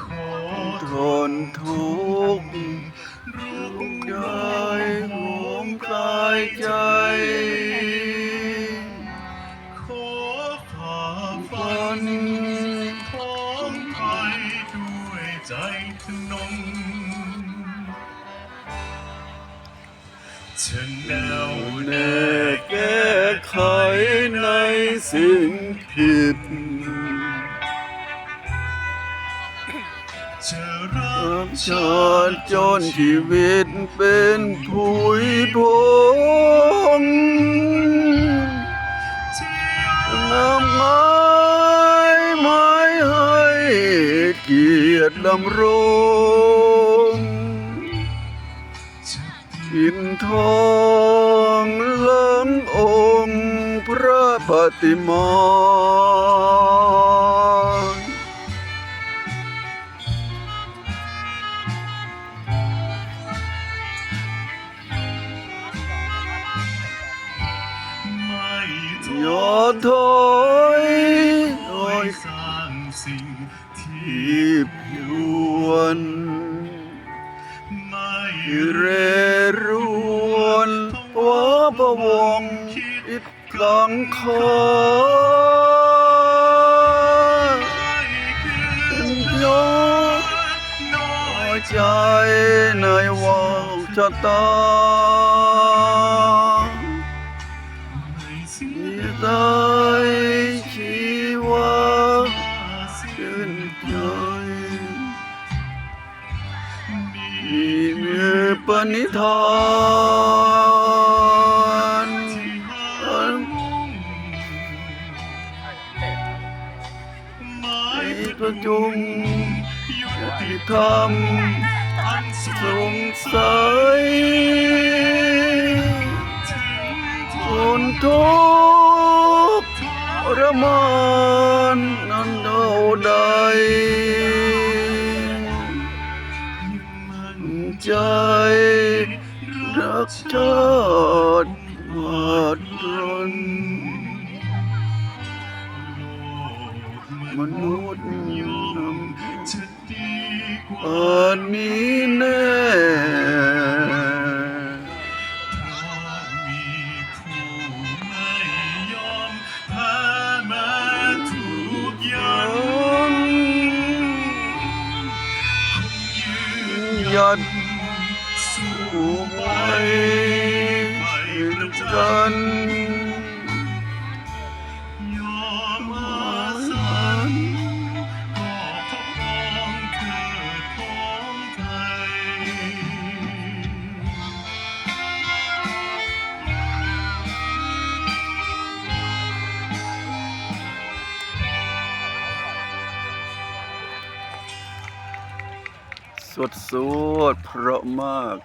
ขอทนทุกข์ได้หวงกายใจ ขอฝ่าฟันนท้องไปด้วยใจทนงจะแนวแน่แก้ไขในสิ่งผิด ชาติจนชีวิตเป็นผุยพงนำไม้ไม้ให้เกียรติดำรงอินทองลิงองค์พระปฏิมา อย่าถอยโอถอยสร้างสิ่งที่ที่ผิวนไม่เรรวนว่าพะวงอิดกลางคอยอน้อยใจในวังชะตา ปณิธานอันให้ประจุงยุติธรรมอันสงสัย รักชาติมาดรนมนุษย์นำจะดีกว่านนี้แน่เพราะมีผู้ไม่ยอมพ้แม้ทุกย่างยืนยัด ไปไประกัจันยอมมาสันก็พบองเธอของไทยสวดสวดเพราะมาก